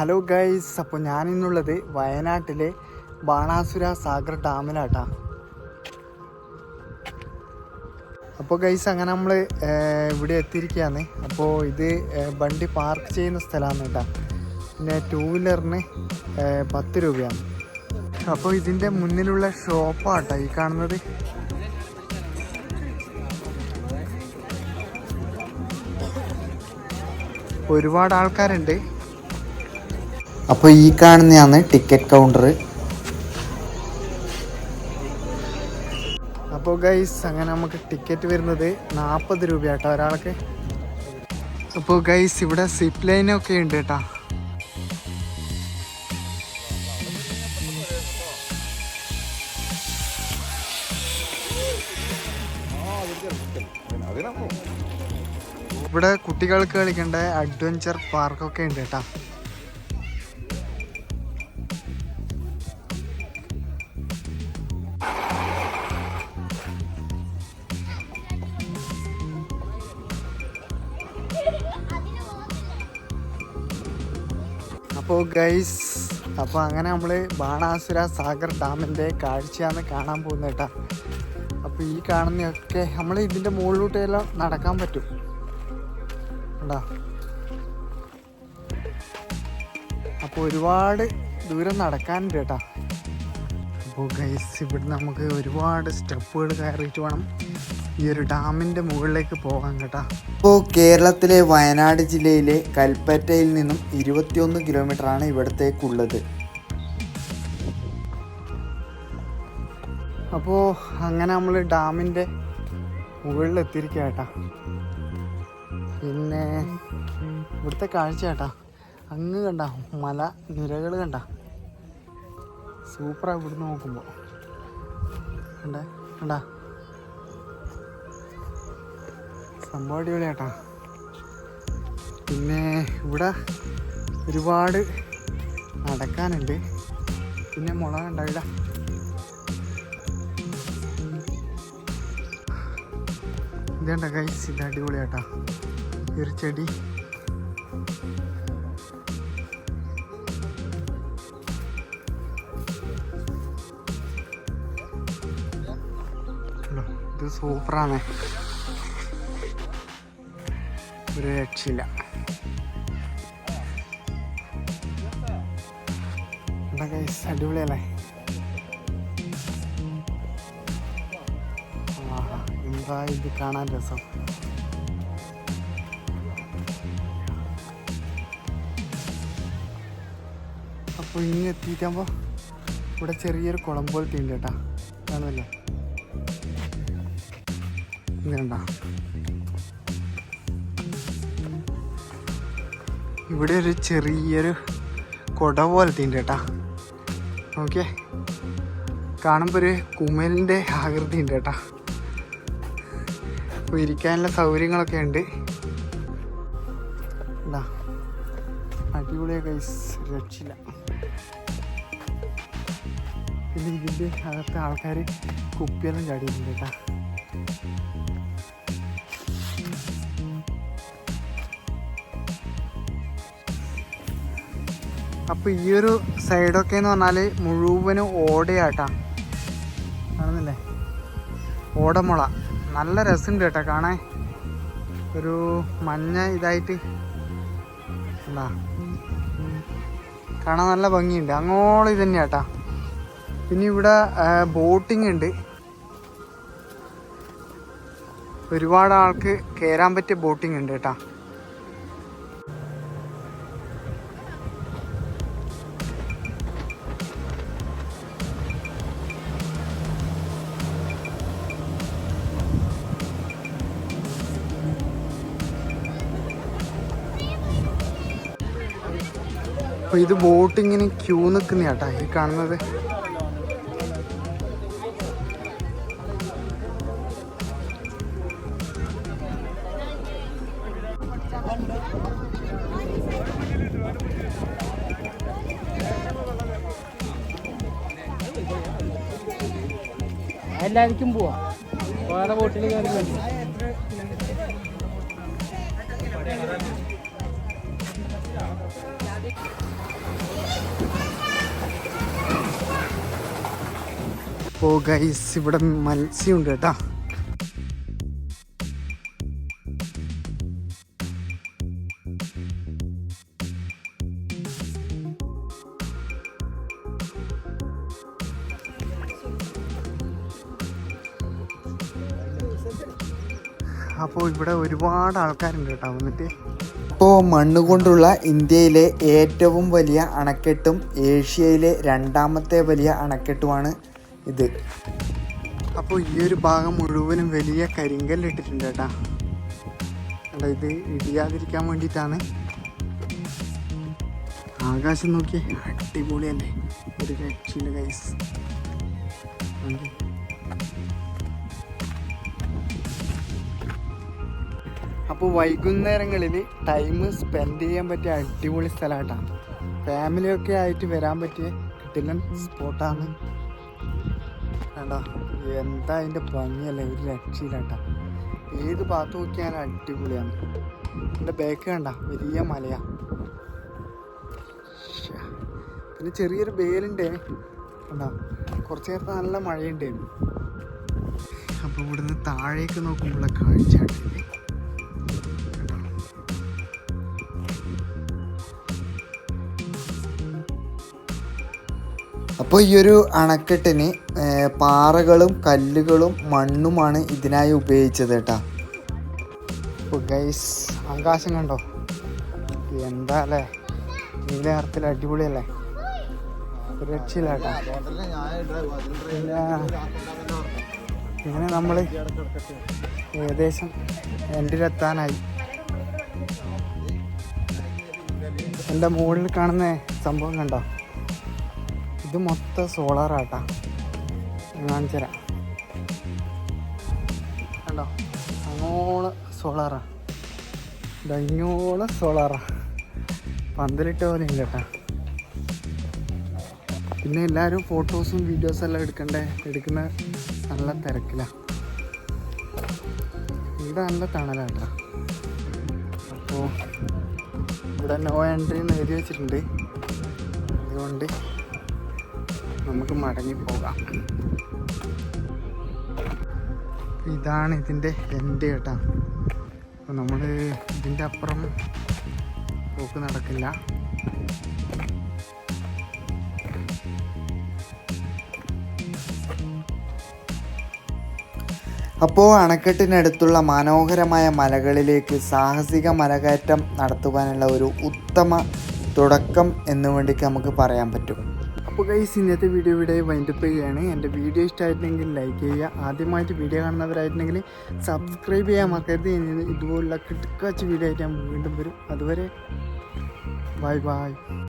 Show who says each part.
Speaker 1: Hello guys അപ്പോൾ ഞാനിന്നുള്ളത് വയനാട്ടിലെ ബാണാസുര സാഗർ ഡാമിലാട്ടാ. അപ്പോൾ ഗൈസ് അങ്ങനെ നമ്മൾ ഇവിടെ എത്തിയിരിക്കുകയാണ്. അപ്പോൾ ഇത് വണ്ടി പാർക്ക് ചെയ്യുന്ന സ്ഥലമാണ് കേട്ടോ. പിന്നെ ടൂ വീലറിന് പത്ത് രൂപയാണ്. അപ്പോൾ ഇതിന്റെ മുന്നിലുള്ള ഷോപ്പാട്ടോ ഈ കാണുന്നത്. ഒരുപാട് ആൾക്കാരുണ്ട്. അപ്പോൾ ഈ കാണുന്നതാണ് ടിക്കറ്റ് കൗണ്ടർ അപ്പോൾ ഗൈസ് അങ്ങനെ നമുക്ക് ടിക്കറ്റ് വരുന്നത് നാൽപ്പത് രൂപ കേട്ടോ ഒരാൾക്ക്. അപ്പോൾ ഗൈസ് ഇവിടെ സിപ്പ് ലൈനൊക്കെ ഉണ്ട് കേട്ടോ. ഇവിടെ കുട്ടികൾക്ക് കളിക്കേണ്ട അഡ്വഞ്ചർ പാർക്കൊക്കെ ഉണ്ട് കേട്ടോ. ഗൈസ് അപ്പോൾ അങ്ങനെ നമ്മൾ ബാണാസുര സാഗർ ഡാമിന്റെ കാഴ്ചയാണ് കാണാൻ പോകുന്നത് കേട്ടോ. അപ്പോൾ ഈ കാണുന്നതൊക്കെ നമ്മൾ ഇതിന്റെ മുകളിലോട്ടെല്ലാം നടക്കാൻ പറ്റും. കണ്ടാ? അപ്പോൾ ഒരുപാട് ദൂരം നടക്കാനുണ്ട് കേട്ടോ. അപ്പോൾ ഗൈസ് ഇവിടെ നമുക്ക് ഒരുപാട് സ്റ്റെപ്പുകൾ കയറിയിട്ട് വേണം. ഈ ഒരു ഡാമിന്റെ മുകളിലേക്ക് പോകാം കേട്ടോ. ഇപ്പോൾ കേരളത്തിലെ വയനാട് ജില്ലയിലെ കൽപ്പറ്റയിൽ നിന്നും ഇരുപത്തിയൊന്ന് കിലോമീറ്ററാണ് ഇവിടത്തേക്കുള്ളത്. അപ്പോൾ അങ്ങനെ നമ്മൾ ഡാമിന്റെ മുകളിൽ കേട്ടാ. പിന്നെ ഇവിടുത്തെ കാഴ്ച കേട്ടാ. അങ്ങ് കണ്ട മല നിരകൾ കണ്ട. സൂപ്പറാണ് ഇവിടുന്ന് നോക്കുമ്പോൾ കണ്ടേ കണ്ടാ? സംഭവം അടിപൊളിയാട്ടാ. പിന്നെ ഇവിടെ ഒരുപാട് നടക്കാനുണ്ട്. പിന്നെ മുള ഉണ്ടാവില്ല ഇതേണ്ട കൈസ് ഇത് അടിപൊളിയാട്ടാ. ഒരു ചെടി? ഇത് സൂപ്പറാണ് ഒരു രക്ഷയില്ല. അടിപൊളിയല്ലേ? ആഹാ, എന്താ ഇത് കാണാൻ രസം? അപ്പോൾ ഇനി എത്തിയിട്ടാകുമ്പോൾ ഇവിടെ ചെറിയൊരു കുളം പോലത്തെ ഉണ്ട് കേട്ടാ. കാണുമല്ലേ? ഇത് ഇവിടെ ഒരു ചെറിയൊരു കുട പോലത്തെ ഉണ്ട് കേട്ടാ. ഓക്കെ കാണുമ്പോൾ ഒരു കുമലിന്റെ ആകൃതി ഉണ്ട് കേട്ടാ. അപ്പോൾ ഇരിക്കാനുള്ള സൗകര്യങ്ങളൊക്കെ ഉണ്ട്. എന്താ അടിപൊളിയൊക്കെ രക്ഷില്ല പിന്നെ ഇതിന്റെ അകത്ത് ആൾക്കാർ കുപ്പിയെല്ലാം ചാടിയിട്ടുണ്ട് കേട്ടാ. അപ്പോൾ ഈ ഒരു സൈഡൊക്കെ എന്ന് പറഞ്ഞാൽ മുഴുവനും ഓടയാട്ടാ. കാണുന്നില്ലേ? ഓടമുള. നല്ല രസമുണ്ട് കേട്ടോ കാണാൻ. ഒരു മഞ്ഞ ഇതായിട്ട്. എന്താ? കാണാൻ നല്ല ഭംഗിയുണ്ട്. അങ്ങോളം ഇത് ആട്ടാ പിന്നെ ഇവിടെ ബോട്ടിംഗ് ഉണ്ട്. ഒരുപാട് ആൾക്ക് കയറാൻ പറ്റിയ ബോട്ടിംഗ് ഉണ്ട് കേട്ടാ. അപ്പൊ ഇത് ബോട്ടിങ്ങിന് ക്യൂ നിൽക്കുന്ന ചേട്ടാ ഈ കാണുന്നത്.
Speaker 2: എല്ലാവർക്കും പോവാ. വേറെ ബോട്ടിൽ കയറി
Speaker 1: അപ്പോൾ ഗൈസ് ഇവിടെ മത്സ്യമുണ്ട് കേട്ടാ. അപ്പോൾ ഇവിടെ ഒരുപാട് ആൾക്കാരുണ്ട് കേട്ടോ വന്നിട്ട്. ഇപ്പോൾ മണ്ണ് കൊണ്ടുള്ള ഇന്ത്യയിലെ ഏറ്റവും വലിയ അണക്കെട്ടും ഏഷ്യയിലെ രണ്ടാമത്തെ വലിയ അണക്കെട്ടുമാണ് ഇത്. അപ്പോൾ ഈ ഒരു ഭാഗം മുഴുവനും വലിയ കരിങ്കല്ലിട്ടിട്ടുണ്ട് കേട്ടാ. അല്ല ഇത് ഇടിയാതിരിക്കാൻ വേണ്ടിയിട്ടാണ്. ആകാശം നോക്കി അടിപൊളിയല്ലേ? ഒരു രക്ഷയില്ല കൈസ് അപ്പോൾ വൈകുന്നേരങ്ങളിൽ ടൈം സ്പെൻഡ് ചെയ്യാൻ പറ്റിയ അടിപൊളി സ്ഥലമായിട്ടാണ് ഫാമിലിയൊക്കെ ആയിട്ട് വരാൻ പറ്റിയ കിട്ടില്ല സ്പോട്ടാണ് വേണ്ട എന്താ അതിന്റെ ഭംഗിയല്ലേ? ഒരു രക്ഷയില്ലാട്ടാ. ഏത് ഭാഗത്ത് നോക്കിയാലും അടിപൊളിയാണ്. എന്റെ ബേക്ക് കണ്ട വലിയ മലയാ. പിന്നെ ചെറിയൊരു വേലുണ്ട്. കണ്ടോ? കുറച്ച് നേരത്തെ നല്ല മഴയുണ്ടായിരുന്നു. അപ്പോൾ ഇവിടുന്ന് താഴേക്ക് നോക്കുമ്പോഴുള്ള കാഴ്ച അപ്പോൾ ഈ ഒരു അണക്കെട്ടിന് പാറകളും കല്ലുകളും മണ്ണുമാണ് ഇതിനായി ഉപയോഗിച്ചത് കേട്ടാ. ഗൈസ് ആകാശം കണ്ടോ? എന്താ അല്ലേ? നീല നിറത്തിൽ അടിപൊളിയല്ലേ? രക്ഷയില്ല ഇങ്ങനെ നമ്മൾ ഏകദേശം എൻഡിലെത്താനായി എന്റെ മുകളിൽ കാണുന്ന സംഭവം കണ്ടോ? ഇത് മൊത്തം സോളാറാട്ടാ കാണിച്ചു തരാം കണ്ടോ? അങ്ങോളം സോളാറാ ഇതങ്ങോള സോളാറാ പന്തലിട്ട പോലെ കേട്ടാ. പിന്നെ എല്ലാവരും ഫോട്ടോസും വീഡിയോസും എല്ലാം എടുക്കണ്ടേ? എടുക്കുന്ന നല്ല തിരക്കിലാണ് ഇവിടെ നല്ല തണലാട്ടാ. അപ്പോൾ ഇവിടെ നോ എൻട്രി എന്ന് എഴുതി വെച്ചിട്ടുണ്ട്. അതുകൊണ്ട് നമുക്ക് മടങ്ങി പോകാം. ഇതാണ് ഇതിന്റെ എന്റെ കേട്ടാ. അപ്പോൾ നമ്മൾ ഇതിന്റെ അപ്പുറം പോക്ക് നടക്കില്ല. അപ്പോൾ അണക്കെട്ടിനടുത്തുള്ള മനോഹരമായ മലകളിലേക്ക് സാഹസിക മലകയറ്റം നടത്തുവാനുള്ള ഒരു ഉത്തമ തുടക്കം എന്നു വേണ്ടിക്ക് നമുക്ക് പറയാൻ പറ്റും. അപ്പോൾ ഗൈസ് ഇന്നത്തെ വീഡിയോ ഇവിടെ വൈൻഡപ്പ് ചെയ്യുകയാണ്. എന്റെ വീഡിയോ ഇഷ്ടമായിട്ടുണ്ടെങ്കിൽ ലൈക്ക് ചെയ്യുക. ആദ്യമായിട്ട് വീഡിയോ കാണുന്നവരായിട്ടുണ്ടെങ്കിൽ സബ്സ്ക്രൈബ് ചെയ്യാൻ മറക്കരുത്. ഇതുപോലുള്ള കിടക്കാച്ച വീഡിയോ ആയിട്ട് ഞാൻ വീണ്ടും വരും. അതുവരെ ബൈ ബൈ